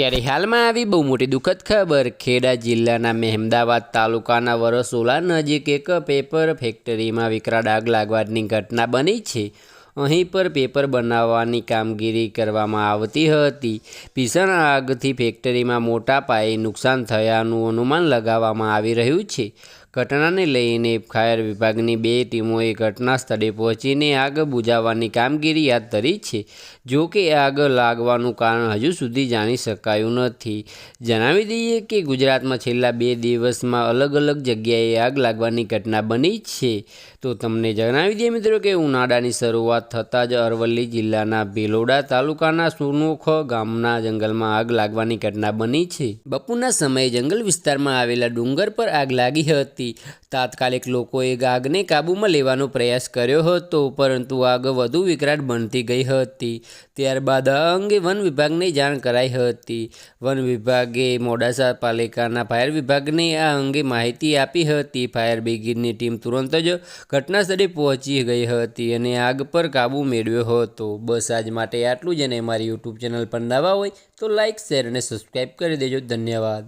ત્યારે હાલમાં આવી બહુ મોટી દુઃખદ ખબર. ખેડા જિલ્લાના મહેમદાવાદ તાલુકાના વરસોલા નજીક એક પેપર ફેક્ટરીમાં વિકરાળ આગ લાગવાની ઘટના બની છે. અહીં પર પેપર બનાવવાની કામગીરી કરવામાં આવતી હતી. ભીષણ આગથી ફેક્ટરીમાં મોટા પાયે નુકસાન થયાનું અનુમાન લગાવવામાં આવી રહ્યું છે. ઘટનાને લઈને ફાયર વિભાગની બે ટીમોએ ઘટના સ્થળે પહોંચીને આગ બુઝાવવાની કામગીરી હાથ ધરી છે. જો કે આગ લાગવાનું કારણ હજુ સુધી જાણી શકાયું નથી. જણાવી દઈએ કે ગુજરાતમાં છેલ્લા બે દિવસમાં અલગ અલગ જગ્યાએ આગ લાગવાની ઘટના બની છે. તો તમને જણાવી દઈએ મિત્રો કે ઉનાળાની શરૂઆત થતાં જ અરવલ્લી જિલ્લાના ભિલોડા તાલુકાના સુનોખ ગામના જંગલમાં આગ લાગવાની ઘટના બની છે. બપોરના સમયે જંગલ વિસ્તારમાં આવેલા ડુંગર પર આગ લાગી હતી. તાત્કાલિક લોકોએ આગને કાબૂમાં લેવાનો પ્રયાસ કર્યો હતો, પરંતુ આગ વધુ વિકરાળ બનતી ગઈ હતી. ત્યારબાદ આ અંગે વન વિભાગને જાણ કરાઈ હતી. વન વિભાગે મોડાસા પાલિકાના ફાયર વિભાગને આ અંગે માહિતી આપી હતી. ફાયર બ્રિગેડની ટીમ તુરંત જ ઘટના સ્થળે પહોંચી ગઈ હતી અને આગ પર કાબૂ મેળવ્યો હતો. બસ આજ માટે આટલું જ અને અમારી યુટ્યુબ ચેનલ પર નવા હોય તો લાઇક શેર અને સબસ્ક્રાઈબ કરી દેજો. ધન્યવાદ.